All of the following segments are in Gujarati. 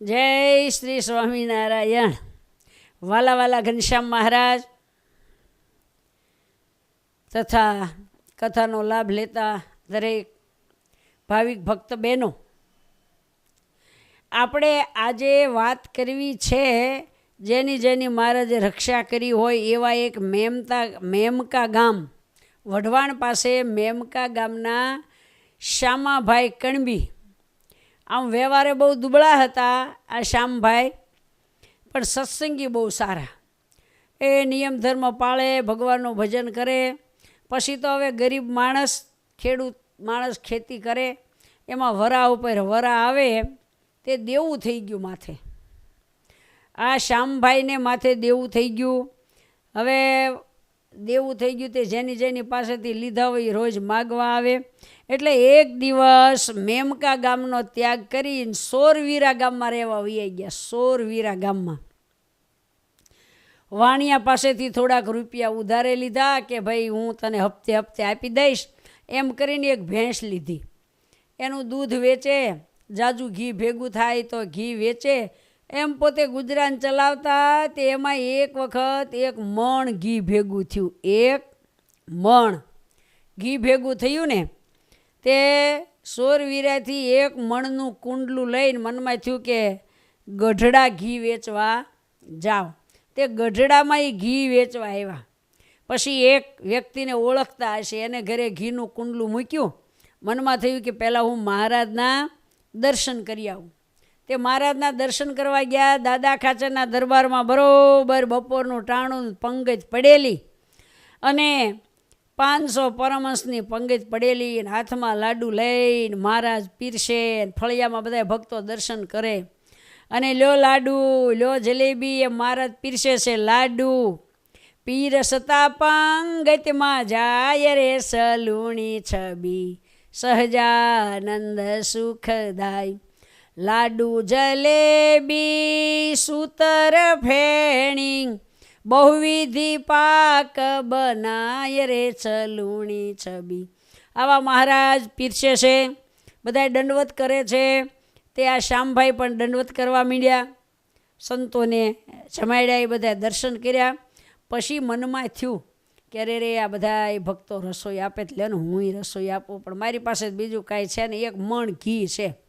જય શ્રી સ્વામિનારાયણ. વાલા વાલા ઘનશ્યામ મહારાજ તથા કથાનો લાભ લેતા દરેક ભાવિક ભક્ત બહેનો. આપણે આજે વાત કરવી છે જેની જેની મહારાજે રક્ષા કરી હોય એવા એક મેમતા મેમકા ગામ. વઢવાણ પાસે મેમકા ગામના શ્યામાભાઈ કણબી આમ વ્યવહારે બહુ દુબળા હતા આ શ્યામભાઈ, પણ સત્સંગી બહુ સારા. એ નિયમ ધર્મ પાળે, ભગવાનનું ભજન કરે, પછી તો હવે ગરીબ માણસ, ખેડૂત માણસ ખેતી કરે, એમાં વરા ઉપર વરા આવે, તે દેવું થઈ ગયું માથે. આ શ્યામભાઈને માથે દેવું થઈ ગયું. હવે દેવું થઈ ગયું તે જેની જેની પાસેથી લીધા હોય રોજ માગવા આવે. એટલે એક દિવસ મેમકા ગામનો ત્યાગ કરીને સોરવીરા ગામમાં રહેવા વહી ગયા, સોરવીરા ગામમાં. વાણિયા પાસેથી થોડાક રૂપિયા ઉધારે લીધા કે ભાઈ હું તને હપ્તે હપ્તે આપી દઈશ. એમ કરીને એક ભેંસ લીધી. એનું દૂધ વેચે, જાજુ ઘી ભેગું થાય તો ઘી વેચે એમ પોતે ગુજરાન ચલાવતા તે એમાં એક વખત એક મણ ઘી ભેગું થયું. એક મણ ઘી ભેગું થયું ને, તે સોરવીરાથી એક મણનું કુંડલું લઈને મનમાં થયું કે ગઢડા ઘી વેચવા જાઓ. તે ગઢડામાં એ ઘી વેચવા આવ્યા. પછી એક વ્યક્તિને ઓળખતા હશે, એને ઘરે ઘીનું કુંડલું મૂક્યું. મનમાં થયું કે પહેલાં હું મહારાજના દર્શન કરી આવું. તે મહારાજના દર્શન કરવા ગયા, દાદા ખાચરના દરબારમાં બરોબર બપોરનું ટાણું પંગજ પડેલી અને પાંચસો પરમહંસની પંગજ પડેલી ને હાથમાં લાડુ લઈને મહારાજ પીરશે ફળિયામાં બધા ભક્તો દર્શન કરે. અને લ્યો લાડુ, લ્યો જલેબી એ મહારાજ પીરસે છે લાડુ. પીરસતા પંગતમાં જાય રે સલુણી છબી, સહજાનંદ સુખદાય. લાડુ જલેબી, સૂતર ફેણી બહુવિધિ પાક બનાય રે ચલુણી છબી. આવા મહારાજ પીરસે છે, બધાય દંડવત કરે છે. તે આ શ્યામભાઈ પણ દંડવત કરવા માંડ્યા. સંતોને જમાડ્યા, એ બધા દર્શન કર્યા. પછી મનમાં થયું કે અરે રે, આ બધા એ ભક્તો રસોઈ આપે, એટલે હું રસોઈ આપું. પણ મારી પાસે બીજું કાંઈ છે ને એક મણ ઘી છે.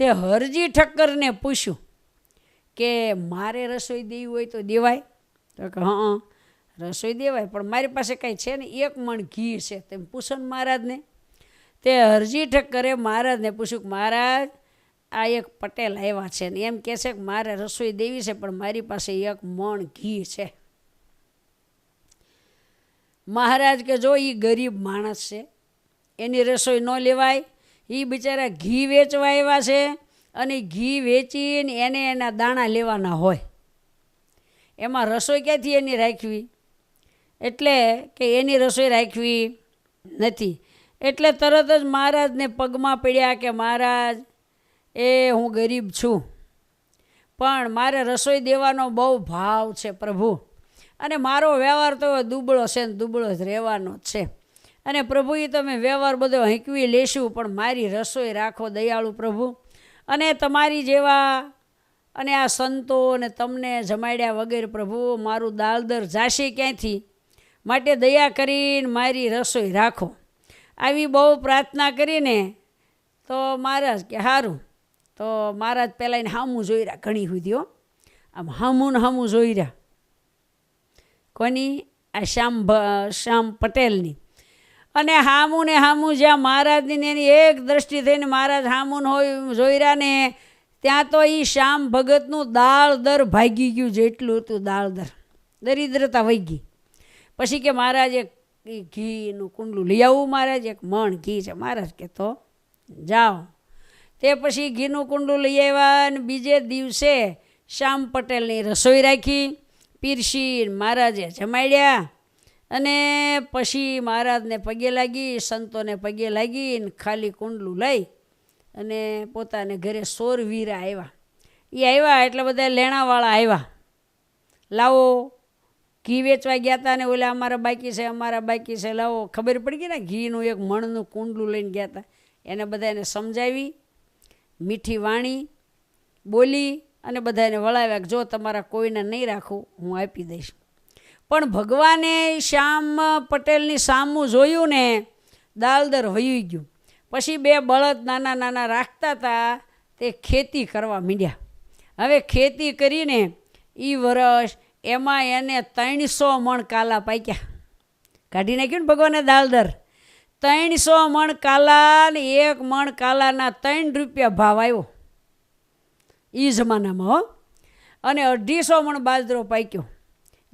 તે હરજી ઠક્કરને પૂછ્યું કે મારે રસોઈ દેવી હોય તો દેવાય? તો કે, હં રસોઈ દેવાય, પણ મારી પાસે કાંઈ છે ને, એક મણ ઘી છે. તેમ પૂછો મહારાજને. તે હરજી ઠક્કરે મહારાજને પૂછ્યું કે, મહારાજ, આ એક પટેલ આવ્યા છે ને, એમ કહે છે કે મારે રસોઈ દેવી છે, પણ મારી પાસે એક મણ ઘી છે. મહારાજ કે, જો એ ગરીબ માણસ છે, એની રસોઈ ન લેવાય એ બિચારા ઘી વેચવા આવ્યા છે અને ઘી વેચીને એને એના દાણા લેવાના હોય. એમાં રસોઈ ક્યાંથી એની રાખવી? એટલે કે એની રસોઈ રાખવી નથી. એટલે તરત જ મહારાજને પગમાં પડ્યા કે મહારાજ, એ હું ગરીબ છું, પણ મારે રસોઈ દેવાનો બહુ ભાવ છે પ્રભુ. અને મારો વ્યવહાર તો દુબળો છે ને દુબળો જ રહેવાનો છે. અને પ્રભુ, એ તમે વ્યવહાર બધો હેંકવી લેશું, પણ મારી રસોઈ રાખો દયાળુ પ્રભુ. અને તમારી જેવા અને આ સંતો અને તમને જમાડ્યા વગેરે પ્રભુ, મારું દાલદર જાશે ક્યાંથી? માટે દયા કરીને મારી રસોઈ રાખો. આવી બહુ પ્રાર્થના કરીને તો મહારાજ કે સારું તો મહારાજ પહેલાં એને હામું જોઈ રહ્યા ઘણી સુધી આમ હામું ને હામું જોઈ રહ્યા કોની? આ શ્યામ શ્યામ પટેલની. અને હામું ને હામું જ્યાં મહારાજની એની એક દ્રષ્ટિ થઈને મહારાજ હામું હોય જોઈ રહ્યા ને, ત્યાં તો એ શ્યામ ભગતનું દાળ દર ભાગી ગયું જેટલું હતું દાળ દર. દરિદ્રતા વહી ગઈ. પછી કે મહારાજ એક ઘીનું કુંડલું લઈ આવું મહારાજ, એક મણ ઘી છે. મહારાજ કે તો જાઓ. તે પછી ઘીનું કુંડલું લઈ આવ્યા અને બીજે દિવસે શ્યામ પટેલની રસોઈ રાખી. પીરસી મહારાજે જમાડ્યા. અને પછી મહારાજને પગે લાગી, સંતોને પગે લાગી ખાલી કુંડલું લઈ અને પોતાને ઘરે સોરવીરા આવ્યા એ આવ્યા એટલે બધા લેણાવાળા આવ્યા લાવો, ઘી વેચવા ગયા હતા ને ઓલા અમારા બાકી છે, અમારા બાકી છે, લાવો. ખબર પડી ગઈ ને ઘીનું એક મણનું કુંડલું લઈને ગયા હતા એને બધા એને સમજાવી, મીઠી વાણી બોલી અને બધાને વળાવ્યા જો તમારા કોઈને નહીં રાખું, હું આપી દઈશ. પણ ભગવાને શ્યામ પટેલની સામું જોયું ને દાલદર વયું ગયું. પછી બે બળદ નાના નાના રાખતા હતા તે ખેતી કરવા માંડ્યા. હવે ખેતી કરીને એ વર્ષ એમાં એને ત્રણસો મણ કાલા પાક્યા. કાઢી નાખ્યું ને ભગવાને દાલદર? ત્રણસો મણ કાલા ને એક મણ કાલાના ત્રણ રૂપિયા ભાવ આવ્યો. એ જમાનામાં, હો. અને અઢીસો મણ બાજરો પાક્યો.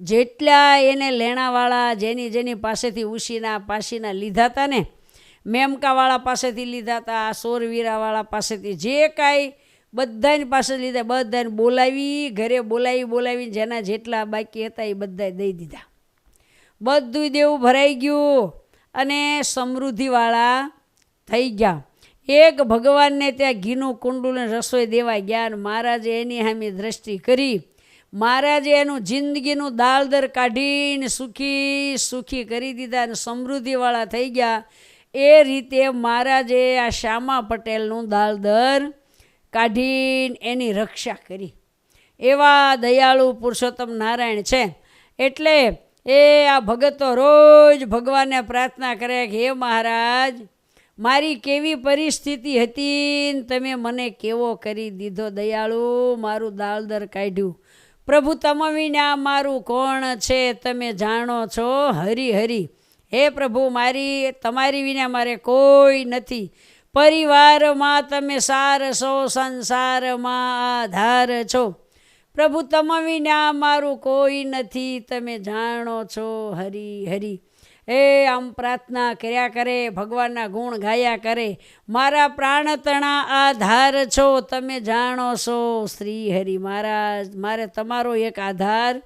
જેટલા એને લેણાવાળા જેની જેની પાસેથી ઉશીના પાસીના લીધા હતા ને, મેમકાવાળા પાસેથી લીધા હતા સોરવીરાવાળા પાસેથી જે કાંઈ બધાની પાસે લીધા, બધાને બોલાવી, ઘરે બોલાવી બોલાવી જેના જેટલા બાકી હતા એ બધા દઈ દીધા. બધું દેવું ભરાઈ ગયું અને સમૃદ્ધિવાળા થઈ ગયા. એક ભગવાનને ત્યાં ઘીનું કુંડુને રસોઈ દેવા ગયા અને મહારાજે એની સામે દ્રષ્ટિ કરી મહારાજે એનું જિંદગીનું દાળદર કાઢીને સુખી સુખી કરી દીધા અને સમૃદ્ધિવાળા થઈ ગયા. એ રીતે મહારાજે આ શ્યામા પટેલનું દાળદર કાઢીને એની રક્ષા કરી. એવા દયાળુ પુરુષોત્તમ નારાયણ છે. એટલે એ આ ભગતો રોજ ભગવાનને પ્રાર્થના કરે કે, હે મહારાજ, મારી કેવી પરિસ્થિતિ હતી તમે મને કેવો કરી દીધો દયાળુ? મારું દાળદર કાઢ્યું. પ્રભુ, તમ વિના મારું કોણ છે? તમે જાણો છો? હરી હરી. હે પ્રભુ, મારી, તમારી વિના મારે કોઈ નથી. પરિવારમાં તમે સાર છો, સંસારમાં આધાર છો. પ્રભુ, તમ વિના મારું કોઈ નથી. તમે જાણો છો? હરી હરી. એ આમ પ્રાર્થના કર્યા કરે, ભગવાનના ગુણ ગાયા કરે. મારા પ્રાણતણા આધાર છો, તમે જાણો છો, શ્રી હરિ મહારાજ, મારે તમારો એક આધાર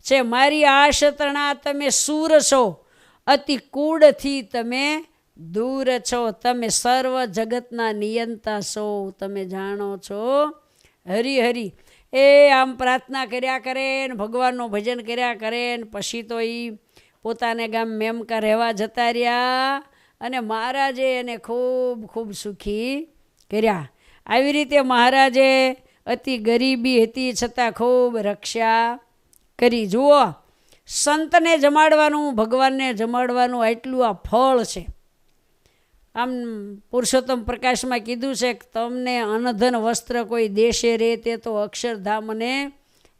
છે. મારી આશતણા તમે સૂર છો, અતિ કૂડથી તમે દૂર છો. તમે સર્વ જગતના નિયંતા છો, તમે જાણો છો. હરિ હરિ. એ આમ પ્રાર્થના કર્યા કરે ને, ભગવાનનું ભજન કર્યા કરે ને, પછી તો એ પોતાને ગામ મેમકા રહેવા જતા રહ્યા અને મહારાજે એને ખૂબ ખૂબ સુખી કર્યા. આવી રીતે મહારાજે અતિ ગરીબી હતી છતાં ખૂબ રક્ષા કરી. જુઓ, સંતને જમાડવાનું, ભગવાનને જમાડવાનું એટલું આ ફળ છે. આમ પુરુષોત્તમ પ્રકાશમાં કીધું છે કે તમને અનધન વસ્ત્ર કોઈ દેશે રે તે તો અક્ષરધામને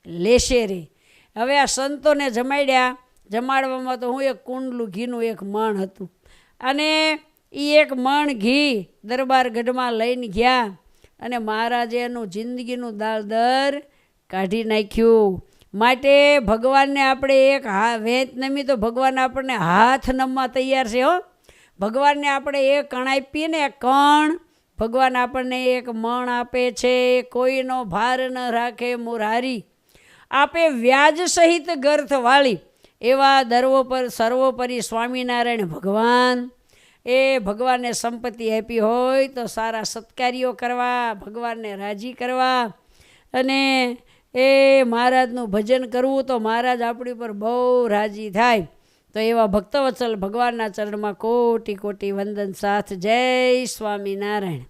લેશે રે. હવે આ સંતોને જમાડ્યા જમાડવામાં તો હું એક કુંડલું ઘીનું એક મણ હતું. અને એ એક મણ ઘી દરબાર ગઢમાં લઈને ગયા અને મહારાજે એનું જિંદગીનું દાળદર કાઢી નાખ્યું. માટે ભગવાનને આપણે એક હા વેચ નમી તો ભગવાન આપણને હાથ નમવા તૈયાર છે હો. ભગવાનને આપણે એક કણ આપીએ ને કણ ભગવાન આપણને એક મણ આપે છે, કોઈનો ભાર ન રાખે મુરારી. આપે વ્યાજ સહિત ગર્થ વાળી એવા દર્વો પર સર્વોપરી સ્વામિનારાયણ ભગવાન, એ ભગવાનને સંપત્તિ આપી હોય તો સારા સત્કાર્યો કરવા, ભગવાનને રાજી કરવા અને એ મહારાજનું ભજન કરવું તો મહારાજ આપણી પર બહુ રાજી થાય. તો એવા ભક્તવત્સલ ભગવાનના ચરણમાં કોટી કોટી વંદન, સાથ જય સ્વામિનારાયણ.